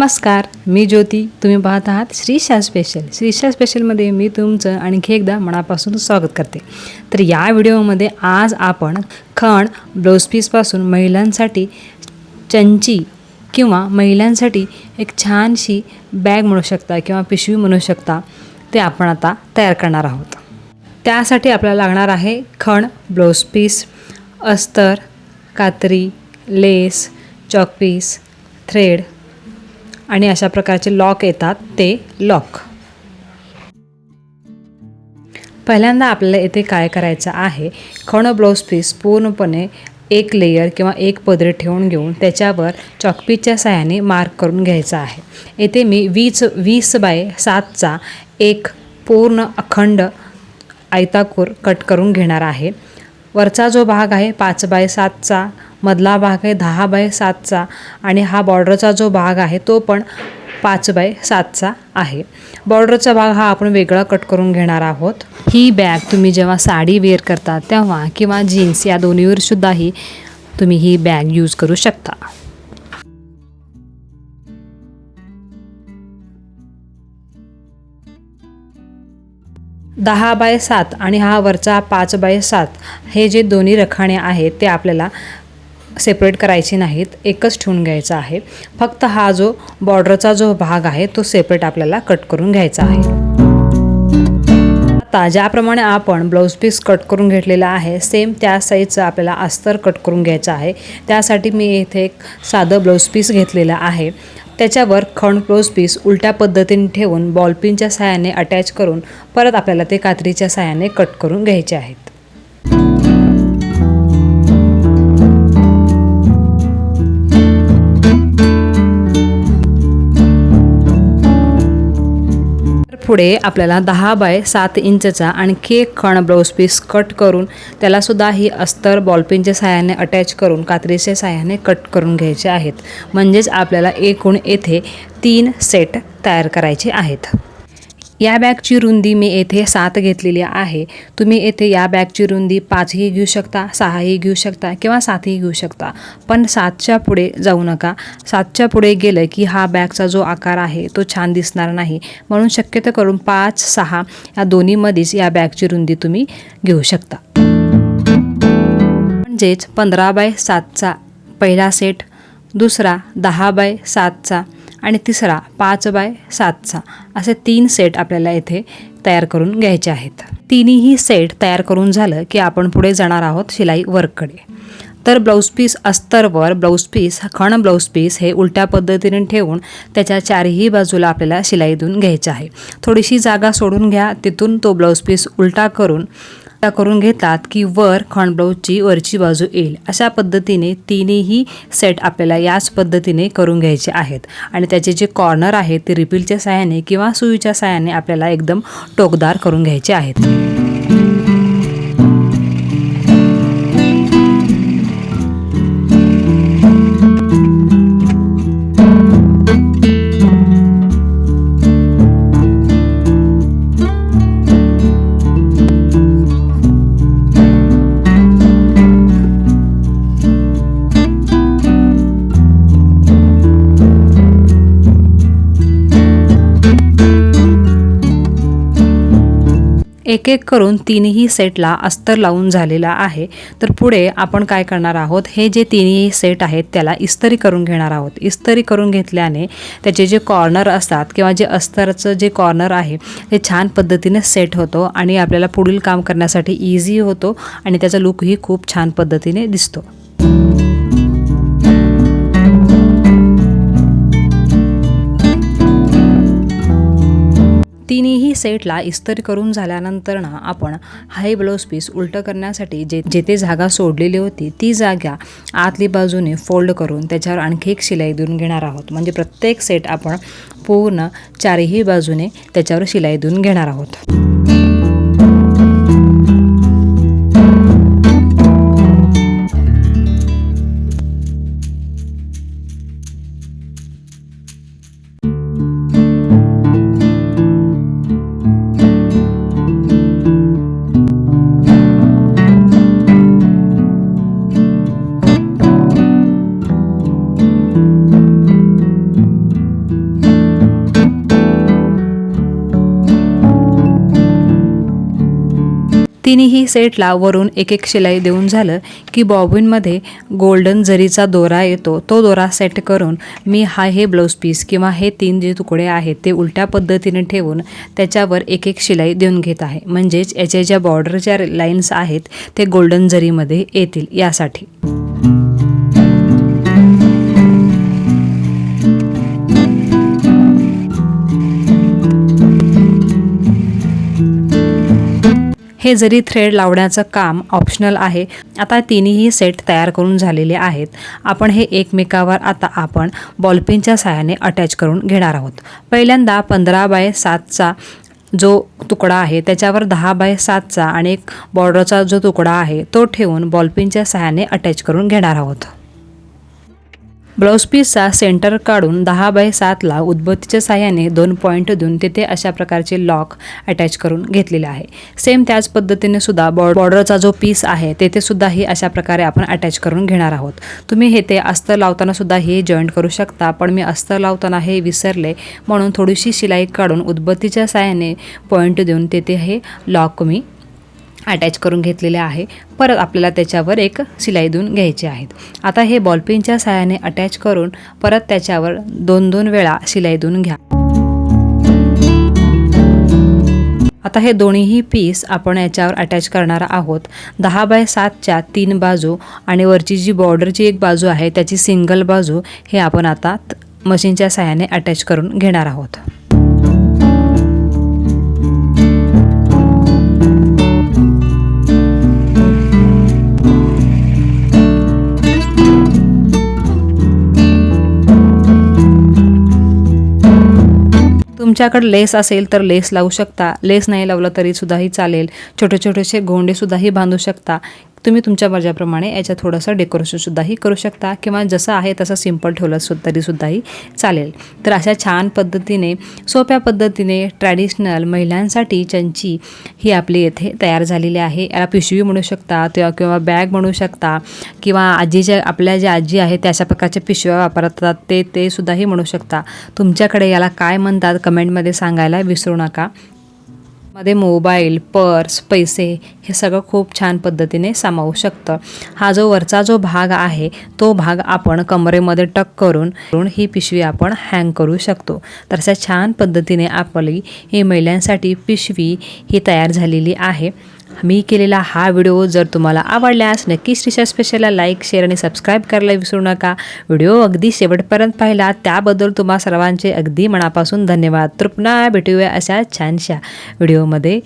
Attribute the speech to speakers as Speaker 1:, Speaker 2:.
Speaker 1: नमस्कार मी ज्योती. तुम्ही पाहत आहात श्रीशा स्पेशल श्रीशा स्पेशलमध्ये मी तुमचं आणखी एकदा मनापासून स्वागत करते. तर या व्हिडिओमध्ये आज आपण खण ब्लाऊज पीसपासून महिलांसाठी चंची किंवा महिलांसाठी एक छानशी बॅग म्हणू शकता किंवा पिशवी म्हणू शकता ते आपण आता तयार करणार आहोत. त्यासाठी आपल्याला लागणार आहे खण ब्लाऊज पीस अस्तर कात्री लेस चॉकपीस थ्रेड आणि अशा प्रकारचे लॉक येतात ते लॉक. पहिल्यांदा आपल्याला येथे काय करायचं आहे खण ब्लाऊज पीस पूर्णपणे एक लेयर किंवा एक पदरी ठेवून घेऊन त्याच्यावर चॉकपीच्या साह्याने मार्क करून घ्यायचा आहे. येथे मी वीस वीस बाय सातचा एक पूर्ण अखंड आयताकूर कट करून घेणार आहे. वरचा जो भाग आहे पाच बाय सातचा मधला भाग आहे दहा बाय सातचा आणि हा बॉर्डरचा जो भाग आहे तो पण पाच बाय सातचा आहे. बॉर्डरचा भाग हा आपण वेगळा कट करून घेणार आहोत. ही बॅग तुम्ही जेव्हा साडी वेअर करता तेव्हा किंवा जीन्स या दोन्हीवर सुद्धाही तुम्ही ही बॅग यूज करू शकता. दहा बाय सात आणि हा वरचा पाच बाय सात हे जे दोन्ही रखाणे आहेत ते आपल्याला सेपरेट करायचे नाहीत एकच ठेवून घ्यायचा आहे. फक्त हा जो बॉर्डरचा जो भाग आहे तो सेपरेट आपल्याला कट करून घ्यायचा आहे. आता ज्याप्रमाणे आपण ब्लाऊज पीस कट करून घेतलेला आहे सेम त्या साईजचं आपल्याला अस्तर कट करून घ्यायचं आहे. त्यासाठी मी इथे एक साधं ब्लाऊज पीस घेतलेलं आहे. त्याच्यावर खण ब्लाऊज पीस उलट्या पद्धतीने ठेवून बॉलपिनच्या साह्याने अटॅच करून परत आपल्याला ते कात्रीच्या साह्याने कट करून घ्यायचे आहेत. पुढे आपल्याला दहा बाय सात इंचचा आणखी एक खण ब्लाऊज पीस कट करून त्यालासुद्धा ही अस्तर बॉलपिनच्या साह्याने अटॅच करून कात्रीच्या साह्याने कट करून घ्यायचे आहेत. म्हणजेच आपल्याला एकूण येथे तीन सेट तयार करायचे आहेत. या बॅगची रुंदी मी येथे सात घेतलेली आहे. तुम्ही येथे या बॅगची रुंदी पाचही घेऊ शकता सहाही घेऊ शकता किंवा सातही घेऊ शकता. पण सातच्या पुढे जाऊ नका. सातच्या पुढे गेलं की हा बॅगचा जो आकार आहे तो छान दिसणार नाही. म्हणून शक्यतो करून पाच सहा या दोन्हीमध्येच या बॅगची रुंदी तुम्ही घेऊ शकता. म्हणजेच पंधरा बाय सातचा पहिला सेट दुसरा दहा बाय सातचा आणि तिसरा पाच बाय सातचा. असे तीन सेट आपल्याला येथे तयार करून घ्यायचे आहेत. तिन्ही सेट तयार करून झालं की आपण पुढे जाणार आहोत शिलाई वर्ककडे. तर ब्लाऊज पीस अस्तरवर ब्लाऊज पीस खण ब्लाऊज पीस हे उलट्या पद्धतीने ठेवून त्याच्या चारही बाजूला आपल्याला शिलाई देऊन घ्यायची आहे. थोडीशी जागा सोडून घ्या तिथून तो ब्लाऊज पीस उलटा करून करून घेतात की वर खण ब्लाऊजची वरची बाजू येईल. अशा पद्धतीने तिन्ही सेट आपल्याला याच पद्धतीने करून घ्यायचे आहेत. आणि त्याचे जे कॉर्नर आहेत ते रिपीलच्या साह्याने किंवा सुईच्या साह्याने आपल्याला एकदम टोकदार करून घ्यायचे आहेत. एक एक करून तीनही सेटला अस्तर लावून झालेला आहे. तर पुढे आपण काय करणार आहोत? हे जे तिन्ही सेट आहेत त्याला इस्तरी करून घेणार आहोत. इस्तरी करून घेतल्याने त्याचे जे कॉर्नर असतात किंवा जे अस्तरचं जे कॉर्नर आहे ते छान पद्धतीने सेट होतो आणि आपल्याला पुढील काम करण्यासाठी इझी होतो आणि त्याचा लुकही खूप छान पद्धतीने दिसतो. तिन्ही सेटला इस्तरी करून झाल्यानंतर ना आपण हाय ब्लाऊज पीस उलटं करण्यासाठी जे जेथे जागा सोडलेली होती ती जागा आतली बाजूने फोल्ड करून त्याच्यावर आणखी एक शिलाई देऊन घेणार आहोत. म्हणजे प्रत्येक सेट आपण पूर्ण चारही बाजूने त्याच्यावर शिलाई देऊन घेणार आहोत. तिन्ही सेटला वरून एक एक शिलाई देऊन झालं की बॉबिनमध्ये गोल्डन जरीचा दोरा येतो. तो दोरा सेट करून मी हा हे ब्लाऊज पीस किंवा हे तीन जे तुकडे आहेत ते उलट्या पद्धतीने ठेवून त्याच्यावर एक एक शिलाई देऊन घेत आहे. म्हणजेच याच्या ज्या बॉर्डरच्या लाईन्स आहेत ते गोल्डन जरीमध्ये येतील यासाठी. हे जरी थ्रेड लावण्याचं काम ऑप्शनल आहे आता तिन्ही सेट तयार करून झालेले आहेत. आपण हे एकमेकावर आता आपण बॉलपिनच्या सहाय्याने अटॅच करून घेणार आहोत. पहिल्यांदा पंधरा बाय सातचा जो तुकडा आहे त्याच्यावर दहा बाय सातचा आणि एक बॉर्डरचा जो तुकडा आहे तो ठेवून बॉलपिनच्या सहाय्याने अटॅच करून घेणार आहोत. ब्लाऊज पीसचा सेंटर काढून दहा बाय सातला उद्बत्तीच्या साह्याने दोन पॉईंट देऊन तिथे अशा प्रकारचे लॉक अटॅच करून घेतलेले आहे. सेम त्याच पद्धतीने सुद्धा बॉ बॉर्डरचा जो पीस आहे तेथे सुद्धा ही अशा प्रकारे आपण अटॅच करून घेणार आहोत. तुम्ही हे ते अस्तर लावताना सुद्धा हे जॉईंट करू शकता पण मी अस्तर लावताना हे विसरले म्हणून थोडीशी शिलाई काढून उद्बत्तीच्या साह्याने पॉईंट देऊन तेथे हे लॉक मी अटॅच करून घेतलेले आहे. परत आपल्याला त्याच्यावर एक शिलाई देऊन घ्यायची आहेत. आता हे बॉलपिनच्या सहाय्याने अटॅच करून परत त्याच्यावर दोन दोन वेळा शिलाई देऊन घ्या. आता हे दोन्हीही पीस आपण याच्यावर अटॅच करणार आहोत. दहा बाय सातच्या तीन बाजू आणि वरची जी बॉर्डरची एक बाजू आहे त्याची सिंगल बाजू हे आपण आता मशीनच्या सहाय्याने अटॅच करून घेणार आहोत. तुमच्याकडे लेस असेल तर लेस लावू शकता. लेस नाही लावलं तरी सुद्धाही चालेल. छोटे छोटेसे गोंडेसुद्धाही बांधू शकता. तुम्ही तुमच्या मर्जाप्रमाणे याच्या थोडंसं डेकोरेशनसुद्धाही करू शकता किंवा जसं आहे तसं सिंपल ठेवलं सु तरीसुद्धाही चालेल. तर अशा छान पद्धतीने सोप्या पद्धतीने ट्रॅडिशनल महिलांसाठी चंची ही आपली येथे तयार झालेली आहे. याला पिशवी म्हणू शकता किंवा किंवा बॅग म्हणू शकता किंवा आजीच्या आपल्या ज्या आजी आहेत त्या अशा प्रकारच्या पिशव्या वापरतात ते ते सुद्धाही म्हणू शकता. तुमच्याकडे याला काय म्हणतात कमेंटमध्ये सांगायला विसरू नका. मध्ये मोबाईल पर्स पैसे हे सगळं खूप छान पद्धतीने सामावू शकतं. हा जो वरचा जो भाग आहे तो भाग आपण कमरेमध्ये टक करून ही पिशवी आपण हँग करू शकतो. तर अशा छान पद्धतीने आपली ही महिलांसाठी पिशवी ही तयार झालेली आहे. मी केलेला हा व्हिडिओ जर तुम्हाला आवडल्यास नक्कीच श्रीशा स्पेशलला लाईक शेअर आणि सबस्क्राईब करायला विसरू नका. व्हिडिओ अगदी शेवटपर्यंत पाहिला त्याबद्दल तुम्हा सर्वांचे अगदी मनापासून धन्यवाद. तृप्ना भेटूया अशा छानशा व्हिडिओमध्ये.